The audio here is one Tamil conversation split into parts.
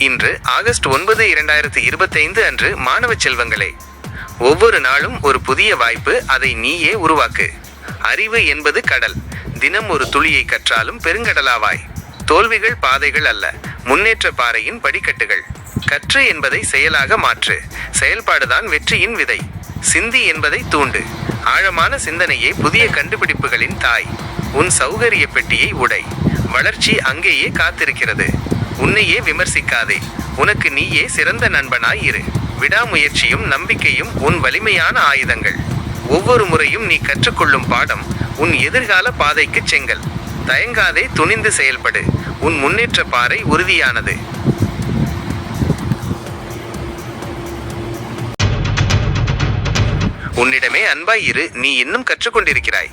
இன்று ஆகஸ்ட் ஒன்பது இரண்டாயிரத்தி இருபத்தைந்து அன்று மாணவ செல்வங்களே. ஒவ்வொரு நாளும் ஒரு புதிய வாய்ப்பு அதை நீயே உருவாக்கு. அறிவு என்பது கடல். தினம் ஒரு துளியை கற்றாலும் பெருங்கடலாவாய். தோல்விகள் பாதைகள் அல்ல. முன்னேற்ற பாறையின் படிக்கட்டுகள். கற்று என்பதை செயலாக மாற்று. செயல்பாடுதான் வெற்றியின் விதை. சிந்தி என்பதை தூண்டு. ஆழமான சிந்தனையே புதிய கண்டுபிடிப்புகளின் தாய். உன் சௌகரிய பெட்டியை உடை. வளர்ச்சி அங்கேயே காத்திருக்கிறது. உன்னையே விமர்சிக்காதே. உனக்கு நீயே சிறந்த நண்பனாய் இரு. விடாமுயற்சியும் நம்பிக்கையும் உன் வலிமையான ஆயுதங்கள். ஒவ்வொரு முறையும் நீ கற்றுக்கொள்ளும் பாடம் உன் எதிர்கால பாதைக்கு செங்கல். தயங்காதே துணிந்து செயல்படு. உன் முன்னேற்ற பாறை உறுதியானது. உன்னிடமே அன்பாய் இரு. நீ இன்னும் கற்றுக்கொண்டிருக்கிறாய்.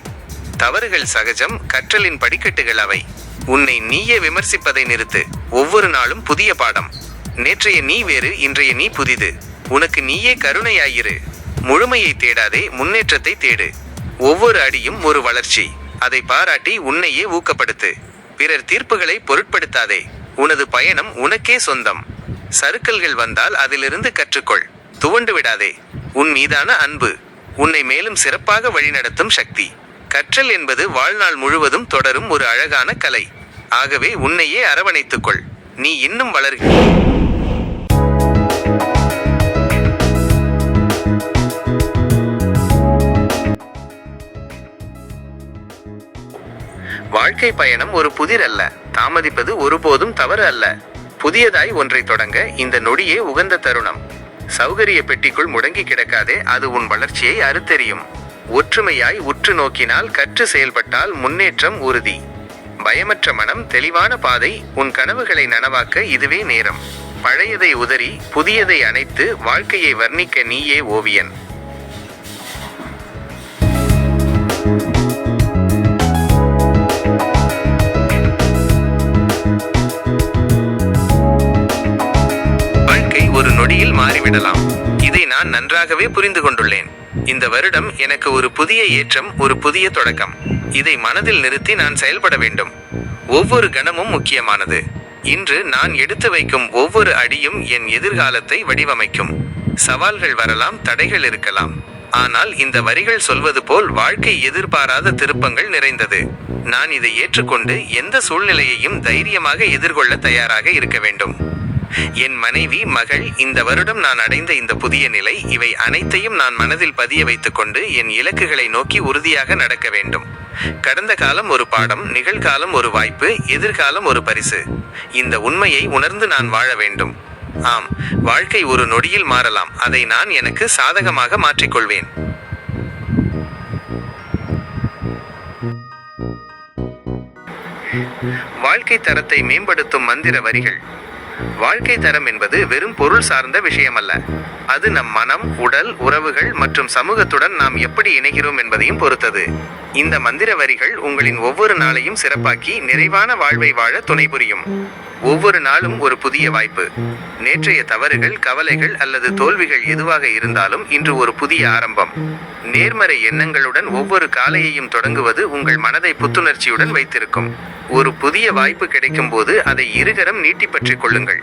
தவறுகள் சகஜம் கற்றலின் படிக்கட்டுகள் அவை. உன்னை நீயே விமர்சிப்பதை நிறுத்து. ஒவ்வொரு நாளும் புதிய பாடம். நேற்றைய நீ வேறு இன்றைய நீ புதிது. உனக்கு நீயே கருணையாயிரு. முழுமையை தேடாதே முன்னேற்றத்தை தேடு. ஒவ்வொரு அடியும் ஒரு வளர்ச்சி. அதை பாராட்டி உன்னையே ஊக்கப்படுத்து. பிறர் தீர்ப்புகளை பொருட்படுத்தாதே. உனது பயணம் உனக்கே சொந்தம். சறுக்கல்கள் வந்தால் அதிலிருந்து கற்றுக்கொள். துவண்டு விடாதே. உன் மீதான அன்பு. உன்னை மேலும் சிறப்பாக வழிநடத்தும் சக்தி. கற்றல் என்பது வாழ்நாள் முழுவதும் தொடரும் ஒரு அழகான கலை. ஆகவே உன்னையே அரவணைத்துக்கொள். நீ இன்னும் வளர்க. வாழ்க்கை பயணம் ஒரு புதிர் அல்ல. தாமதிப்பது ஒருபோதும் தவறு அல்ல. புதியதாய் ஒன்றை தொடங்க இந்த நொடியே உகந்த தருணம். சௌகரிய பெட்டிக்குள் முடங்கி கிடக்காதே அது உன் வளர்ச்சியை அறுத்தெறியும். ஒற்றுமையாய் உற்று நோக்கினால் கற்று செயல்பட்டால் முன்னேற்றம் உறுதி. பயமற்ற மனம் தெளிவான பாதை உன் கனவுகளை நனவாக்க இதுவே நேரம். பழையதை உதறி புதியதை அணைத்து வாழ்க்கையை வர்ணிக்க நீயே ஓவியன். வாழ்க்கை ஒரு நொடியில் மாறிவிடலாம். இதை நான் நன்றாகவே புரிந்து கொண்டுள்ளேன். இந்த வருடம் எனக்கு ஒரு புதிய ஏற்றம் ஒரு புதிய தொடக்கம். இதை மனதில் நிறுத்தி நான் செயல்பட வேண்டும். ஒவ்வொரு கணமும் முக்கியமானது. இன்று நான் எடுத்து வைக்கும் ஒவ்வொரு அடியும் என் எதிர்காலத்தை வடிவமைக்கும். சவால்கள் வரலாம் தடைகள் இருக்கலாம். ஆனால் இந்த வரிகள் சொல்வது போல் வாழ்க்கை எதிர்பாராத திருப்பங்கள் நிறைந்தது. நான் இதை ஏற்றுக்கொண்டு எந்த சூழ்நிலையையும் தைரியமாக எதிர்கொள்ள தயாராக இருக்க வேண்டும். என் மனைவி மகள் இந்த வருடம் நான் அடைந்த இந்த புதிய நிலை இவை அனைத்தையும் நான் மனதில் பதிய வைத்துக்கொண்டு என் இலக்குகளை நோக்கி உறுதியாக நடக்க வேண்டும். கடந்த காலம் ஒரு பாடம் நிகழ்காலம் ஒரு வாய்ப்பு எதிர்காலம் ஒரு பரிசு. இந்த உண்மையை உணர்ந்து நான் வாழ வேண்டும். ஆம் வாழ்க்கை ஒரு நொடியில் மாறலாம். அதை நான் எனக்கு சாதகமாக மாற்றிக்கொள்வேன். வாழ்க்கை தரத்தை மேம்படுத்தும் மந்திர வரிகள். வாழ்க்கை தரம் என்பது வெறும் பொருள் சார்ந்த விஷயமல்ல. அது நம் மனம் உடல் உறவுகள் மற்றும் சமூகத்துடன் நாம் எப்படி இணைகிறோம் என்பதையும் பொறுத்தது. இந்த மந்திர வரிகள் உங்களின் ஒவ்வொரு நாளையும் சிறப்பாக்கி நிறைவான வாழ்வை வாழ துணை புரியும். ஒவ்வொரு நாளும் ஒரு புதிய வாய்ப்பு. நேற்றைய தவறுகள் கவலைகள் அல்லது தோல்விகள் எதுவாக இருந்தாலும் இன்று ஒரு புதிய ஆரம்பம். நேர்மறை எண்ணங்களுடன் ஒவ்வொரு காலையையும் தொடங்குவது உங்கள் மனதை புத்துணர்ச்சியுடன் வைத்திருக்கும். ஒரு புதிய வாய்ப்பு கிடைக்கும் போது அதை இருகரம் நீட்டி பற்றிக் கொள்ளுங்கள்.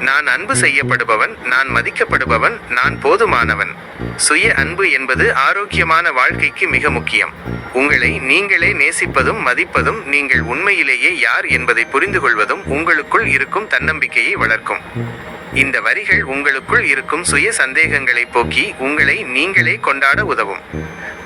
நான் அன்பு செய்யப்படுபவன் நான் மதிக்கப்படுபவன் நான் போதுமானவன். சுய அன்பு என்பது ஆரோக்கியமான வாழ்க்கைக்கு மிக முக்கியம். உங்களை நீங்களே நேசிப்பதும் மதிப்பதும் நீங்கள் உண்மையிலேயே யார் என்பதை புரிந்து கொள்வதும் உங்களுக்குள் இருக்கும் தன்னம்பிக்கையை வளர்க்கும். இந்த வரிகள் உங்களுக்குள் இருக்கும் சுய சந்தேகங்களை போக்கி உங்களை நீங்களே கொண்டாட உதவும்.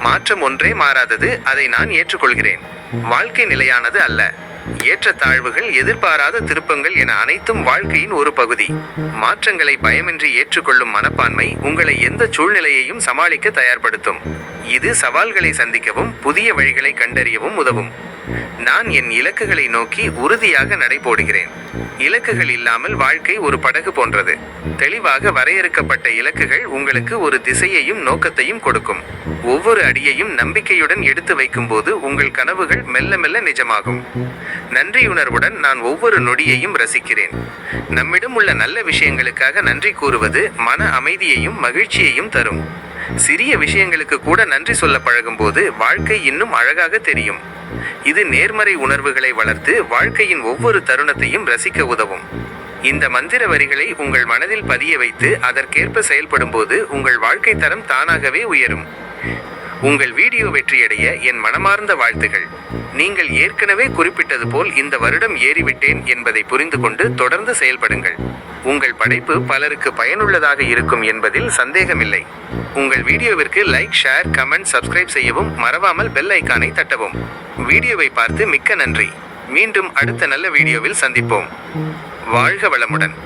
மாற்றம் ஒன்றே மாறாதது அதை நான் ஏற்றுக்கொள்கிறேன். வாழ்க்கை நிலையானது அல்ல. ஏற்றத்தாழ்வுகள் எதிர்பாராத திருப்பங்கள் என அனைத்தும் வாழ்க்கையின் ஒரு பகுதி. மாற்றங்களை பயமின்றி ஏற்றுக்கொள்ளும் மனப்பான்மை உங்களை எந்த சூழ்நிலையையும் சமாளிக்க தயார்படுத்தும். இது சவால்களை சந்திக்கவும் புதிய வழிகளை கண்டறியவும் உதவும். நான் என் இலக்குகளை நோக்கி உறுதியாக நடைபோடுகிறேன். இலக்குகள் இல்லாமல் வாழ்க்கை ஒரு படகு போன்றது. தெளிவாக வரையறுக்கப்பட்ட இலக்குகள் உங்களுக்கு ஒரு திசையையும் நோக்கத்தையும் கொடுக்கும். ஒவ்வொரு அடியையும் நம்பிக்கையுடன் எடுத்து வைக்கும்போது உங்கள் கனவுகள் மெல்ல மெல்ல நிஜமாகும். நன்றியுணர்வுடன் நான் ஒவ்வொரு நொடியையும் ரசிக்கிறேன். நம்மிடம் உள்ள நல்ல விஷயங்களுக்காக நன்றி கூறுவது மன அமைதியையும் மகிழ்ச்சியையும் தரும். சிறிய விஷயங்களுக்கு கூட நன்றி சொல்ல பழகும்போது வாழ்க்கை இன்னும் அழகாக தெரியும். இது நேர்மறை உணர்வுகளை வளர்த்து வாழ்க்கையின் ஒவ்வொரு தருணத்தையும் ரசிக்க உதவும். இந்த மந்திர வரிகளை உங்கள் மனதில் பதிய வைத்து அதற்கேற்ப செயல்படும்போது உங்கள் வாழ்க்கை தரம் தானாகவே உயரும். உங்கள் வீடியோ வெற்றியடைய என் மனமார்ந்த வாழ்த்துகள். நீங்கள் ஏற்கனவே குறிப்பிட்டது போல் இந்த வருடம் ஏறிவிட்டேன் என்பதை புரிந்து கொண்டு தொடர்ந்து செயல்படுங்கள். உங்கள் படைப்பு பலருக்கு பயனுள்ளதாக இருக்கும் என்பதில் சந்தேகமில்லை. உங்கள் வீடியோவிற்கு லைக் ஷேர் கமெண்ட் சப்ஸ்கிரைப் செய்யவும் மறவாமல் பெல் ஐக்கானை தட்டவும். வீடியோவை பார்த்து மிக்க நன்றி. மீண்டும் அடுத்த நல்ல வீடியோவில் சந்திப்போம். வாழ்க வளமுடன்.